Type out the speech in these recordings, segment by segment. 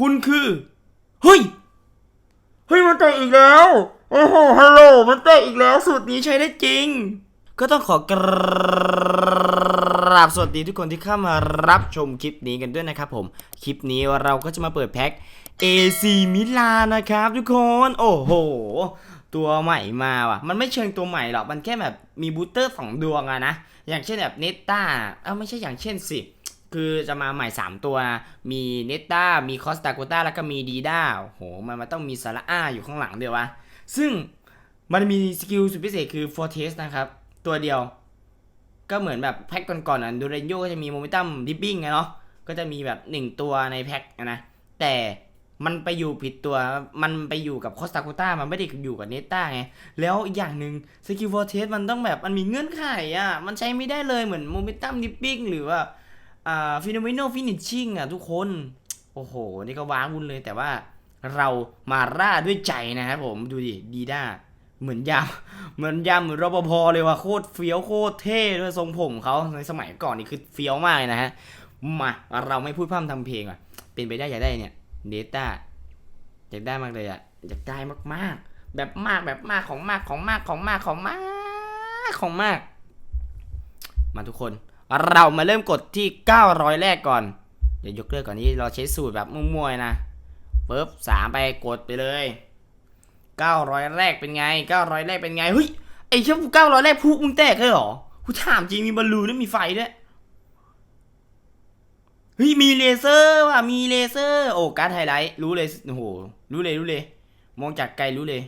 คุณคือ เฮ้ย เฮ้ยมันเตะอีกแล้ว โอ้โห ฮัลโหล มันเตะอีกแล้ว สูตรนี้ใช้ได้จริง ก็ต้องขอกราบสวัสดีทุกคนที่เข้ามารับชมคลิปนี้กันด้วยนะครับผม คลิปนี้เราก็จะมาเปิดแพ็ค AC มิลานนะครับทุกคน โอ้โห ตัวใหม่มาว่ะ มันไม่เชิงตัวใหม่หรอก มันแค่แบบมีบูสเตอร์สองดวงอะนะ อย่างเช่นแบบเนต้า เอ้าไม่ใช่อย่างเช่นสิ คือจะมาใหม่ 3 ตัว มีเนต้า มีคอสตาโกต้า แล้วก็มีดีด้าโห มันมันต้องมีซาร่าอยู่ข้างหลังเดียววะ ซึ่งมันมีสกิลสุดพิเศษคือ Fortress นะครับ ตัวเดียว ก็เหมือนแบบแพ็คก่อนๆอะดูเรนโยก็จะมีโมเมนตัมดิปปิ้งไงเนาะ ก็จะมีแบบ 1 ตัวในแพ็คอะนะ แต่มันไปอยู่ผิดตัว มันไปอยู่กับคอสตาโกต้า มันไม่ได้อยู่กับเนต้าไง แล้วอีกอย่างหนึ่งสกิล Fortress มันต้องแบบมันมีเงื่อนไขอะ มันใช้ไม่ได้เลยเหมือนโมเมนตัมดิปปิ้งหรือว่า อ่าฟิโนเมโนฟินิชชิ่งอะทุกคน โอ้โห นี่ก็ว้าวุ่นเลยแต่ว่าเรามาร่าด้วยใจนะครับผมดูดิดีด้าเหมือนยามเหมือนยามเหมือนรปภเลยว่ะโคตรเฟี้ยวโคตรเท่ด้วยทรงผมเขาในสมัยก่อนนี่คือเฟี้ยวมากเลยนะฮะมาเราไม่พูดพร่ำทำเพลงอะเป็นไปได้อยากได้เนี่ยเดต้าอยากได้มากเลยอะอยากได้มากๆ แบบมากแบบมากของมากของมากของมากของมากของมาก มาทุกคน เรามาเริ่มกดที่ 900 แรกก่อน เดี๋ยวยกเลิกก่อนนี้เราใช้สูตรแบบมั่วๆนะปึ๊บสามไปกดไปเลย 900 แรกเป็นไง 900 แรกเป็นไงเฮ้ยไอ้เช่า900แรกพุกมึงแตกเลยเหรอกูถามจริงมีบอลลูนแล้วมีไฟด้วยเฮ้ยมีเลเซอร์ว่ะมีเลเซอร์ โอ้การ์ดไฮไลท์รู้เลยโอ้โหรู้เลยรู้เลย มองจากไกลรู้เลย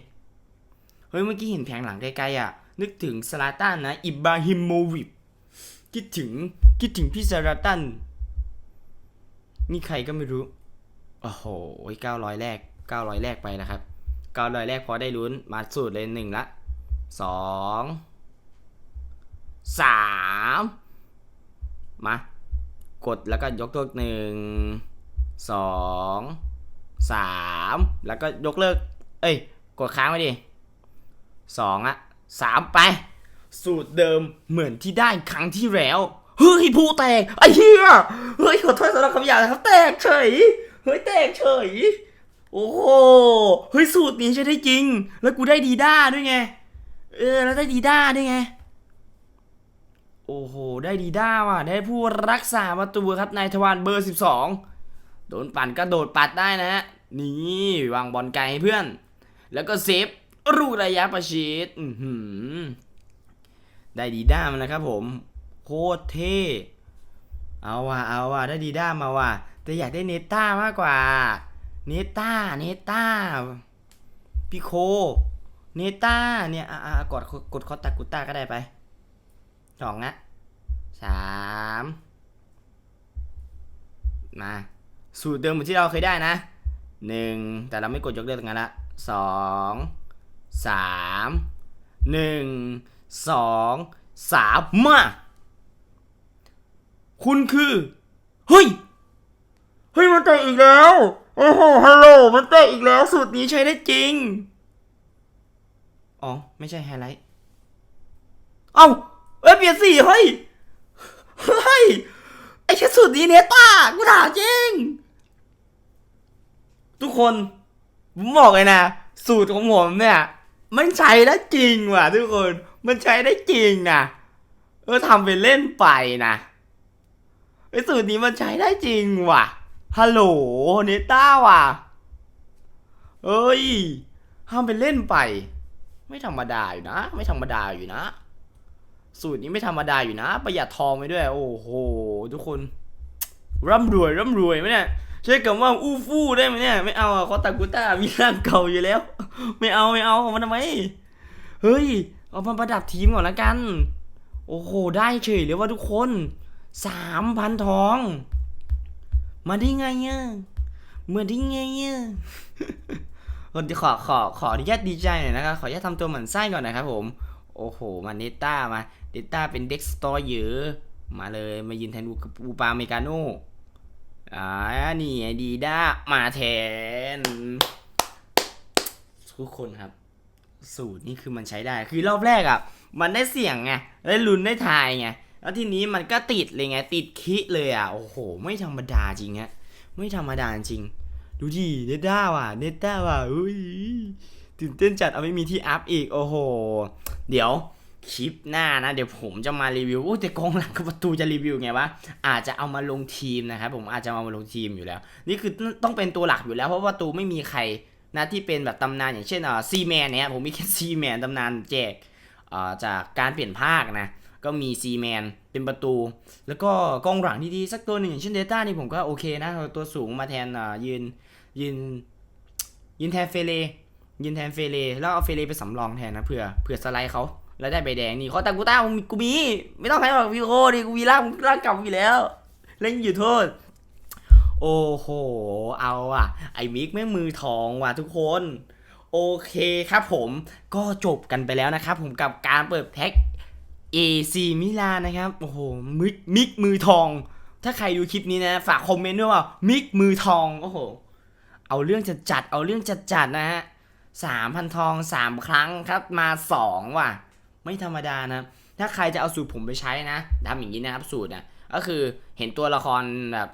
เฮ้ยเมื่อกี้เห็นแผงหลังไกลๆอะ นึกถึงสลาตันนะ อิบราฮิโมวิช คิดถึงคิดถึงพี่ซาราตัน นี่ใครก็ไม่รู้ โอ้โหเก้าร้อยแรกเก้าร้อยแรกไปนะครับเก้าร้อยแรกพอได้ลุ้นมาสูตรเลยหนึ่งละสองสามมากดแล้วก็ยกตัวหนึ่งสองสามแล้วก็ยกเลิก เอ้ย กดค้างไว้ดิสองอะสามไป สูตรเดิมเหมือนที่ได้ครั้งที่แล้ว เฮ้ยผู้แตกไอ้เหี้ยเฮ้ยขอโทษสำหรับคำหยาบนะครับแตกเฉยเฮ้ยแตกเฉย โอ้โหเฮ้ยสูตรนี้ใช้ได้จริง แล้วกูได้ดีด้าด้วยไง เออแล้วได้ดีด้าด้วยไงโอ้โห ได้ดีด้าว่ะ ได้ผู้รักษาประตูครับนายทวารเบอร์ 12 โดนปั่นก็โดดปัดได้นะฮะ นี่วางบอลไกลให้เพื่อน แล้วก็เซฟรูระยะประชิด อือหือ ได้ดีด้ามาแล้วครับผมโคตรเท่เอาว่ะเอาว่ะได้ดีด้ามาว่ะแต่อยากได้เนต้ามากกว่า เนต้าเนต้าพี่โค เนต้าเนี่ยอะอะกดกดคอตากุต้าก็ได้ไปสองอะสามมาสูตรเดิมเหมือนที่เราเคยได้นะหนึ่งแต่เราไม่กดยกเลิกตรงนั้นละสองสามหนึ่ง สองสามมา คุณคือ เฮ้ย เฮ้ย มันเตะอีกแล้ว โอ้โห ฮัลโหล มันเตะอีกแล้ว สูตรนี้ใช้ได้จริง อ๋อ ไม่ใช่ไฮไลท์ เอ้า เอ้ยเปลี่ยนสีเฮ้ย เฮ้ย ไอ้แค่สูตรนี้เนต้ากูถามจริง ทุกคน ผมบอกเลยนะ สูตรของผมเนี่ย มันใช้ได้จริงว่ะทุกคน มันใช้ได้จริงนะเออทำไปเล่นไปนะไอสูตรนี้มันใช้ได้จริงว่ะฮัลโหลเนต้าว่ะ เอ้ยทำไปเล่นไป ไม่ธรรมดาอยู่นะ ไม่ธรรมดาอยู่นะ สูตรนี้ไม่ธรรมดาอยู่นะ ประหยัดทองไปด้วย โอ้โห ทุกคน ร่ำรวยร่ำรวยไหมเนี่ยใช้คำว่าอู้ฟู่ได้ไหมเนี่ย ไม่เอาอะคอตากุต้ามีร่างเก่าอยู่แล้ว ไม่เอาไม่เอาเอามันทำไม เฮ้ย เอามาประดับทีมก่อนละกัน โอ้โห ได้เฉยเลยว่าทุกคนสามพันทอง มาได้ไงเนี่ยเมื่อได้ไงเนี่ยคนที่ขอขอขออนุญาตดีใจหน่อยนะครับ ขออนุญาตทำตัวเหมือนไส้ก่อนนะครับผม โอ้โห มาเนต้ามาเนต้าเป็นเด็กสตอร์เยอะมาเลยมายืนแทนอูปาเมกาโน่อ่านี่ไงดีด้ามาแทน ทุกคนครับ สูตรนี่คือมันใช้ได้ คือรอบแรกอะ มันได้เสี่ยงไง ได้ลุ้นได้ทายไง แล้วทีนี้มันก็ติดเลยไง ติดคิเลยอะ โอ้โห ไม่ธรรมดาจริงฮะ ไม่ธรรมดาจริง ดูดิ เนต้าว่ะ เนต้าว่ะ อุ้ย ตื่นเต้นจัด เอาไม่มีที่อัพอีก โอ้โห เดี๋ยวคลิปหน้านะ เดี๋ยวผมจะมารีวิวโอ้แต่กองหลังกับประตูจะรีวิวไงวะอาจจะเอามาลงทีมนะครับผมอาจจะเอามาลงทีมอยู่แล้ว นี่คือต้องเป็นตัวหลักอยู่แล้วเพราะว่าประตูไม่มีใคร นะที่เป็นแบบตำนานอย่างเช่นอ่าซีแมนเนี่ยผมมีแค่ซีแมนตำนานแจกอ่าจากการเปลี่ยนภาคนะก็มีซีแมนเป็นประตู แล้วก็กองหลังดีๆ สักตัวหนึ่งอย่างเช่นเดต้านี่ผมก็โอเคนะ ตัวสูงมาแทนอ่ายืนยืนยืนแทนเฟเลยืนแทนเฟเลแล้วเอาเฟเลไปสำรองแทนนะเผื่อเผื่อสไลด์เขาแล้วได้ใบแดงนี่เขาตากูต้ากูมี ไม่ต้องใครบอกวิโก้ดิกูมีร่างร่างเก่าอยู่แล้ว เล่นอยู่โทษ โอ้โห เอาอะไอมิกแม่มือทองว่ะทุกคน โอเคครับผมก็จบกันไปแล้วนะครับผมกับการเปิดแพ็ค AC มิลานนะครับ โอ้โหมิกมิกมือทอง ถ้าใครดูคลิปนี้นะ ฝากคอมเมนต์ด้วยว่ามิกมือทอง โอ้โห เอาเรื่องจะจัด เอาเรื่องจะจัดนะฮะสามพันทองสามครั้งครับมาสองว่ะ ไม่ธรรมดานะ ถ้าใครจะเอาสูตรผมไปใช้นะทำอย่างนี้นะครับสูตรนะก็คือเห็นตัวละครแบบ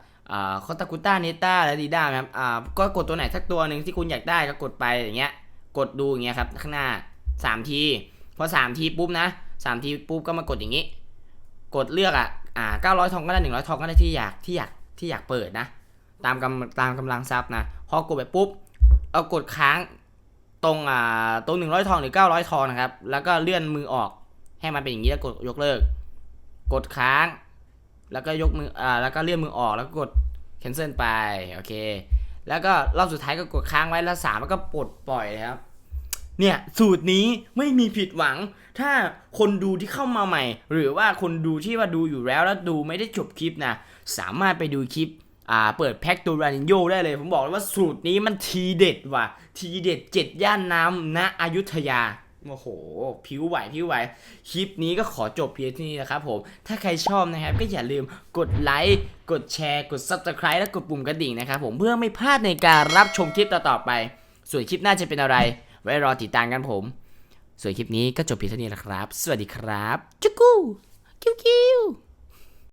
คอตาคุต้าเนต้าและดีด้าครับอ่าก็กดตัวไหนสักตัวหนึ่งที่คุณอยากได้ก็กดไปอย่างเงี้ย กดดูอย่างเงี้ยครับข้างหน้าสามทีพอสามทีปุ๊บนะสามทีปุ๊บก็มากดอย่างงี้ กดเลือกอะอ่าเก้าร้อยทองก็ได้หนึ่งร้อยทองก็ได้ที่อยากที่อยากที่อยากเปิดนะ ตามกำตามกำลังทรัพย์นะพอกดไปปุ๊บเอากดค้างตรงอ่าตรงหนึ่งร้อยทองหรือเก้าร้อยทองนะครับแล้วก็เลื่อนมือออกให้มันเป็นอย่างนี้แล้วกดยกเลิก กดค้าง แล้วก็ยกมืออ่าแล้วก็เลื่อนมือออกแล้วก็กด cancel ไปโอเค แล้วก็รอบสุดท้ายก็กดค้างไว้แล้วสามแล้วก็ปลดปล่อยนะครับเนี่ยสูตรนี้ไม่มีผิดหวัง ถ้าคนดูที่เข้ามาใหม่ หรือว่าคนดูที่ว่าดูอยู่แล้วแล้วดูไม่ได้จบคลิปนะสามารถไปดูคลิปอ่าเปิดแพ็กตัวรานิโยได้เลย ผมบอกเลยว่าสูตรนี้มันทีเด็ดว่ะทีเด็ดเจ็ดย่านน้ำณอยุธยา โอ้โห ผิวไหวผิวไหว คลิปนี้ก็ขอจบเพียงที่นี้นะครับผม ถ้าใครชอบนะครับ ก็อย่าลืมกดไลค์ กดแชร์ กด Subscribe และกดปุ่มกระดิ่งนะครับผมเพื่อไม่พลาดในการรับชมคลิปต่อๆไป ส่วนคลิปหน้าจะเป็นอะไร ไว้รอติดตามกันผม ส่วนคลิปนี้ก็จบเพียงเท่านี้แหละครับ สวัสดีครับจุกกูคิวคิว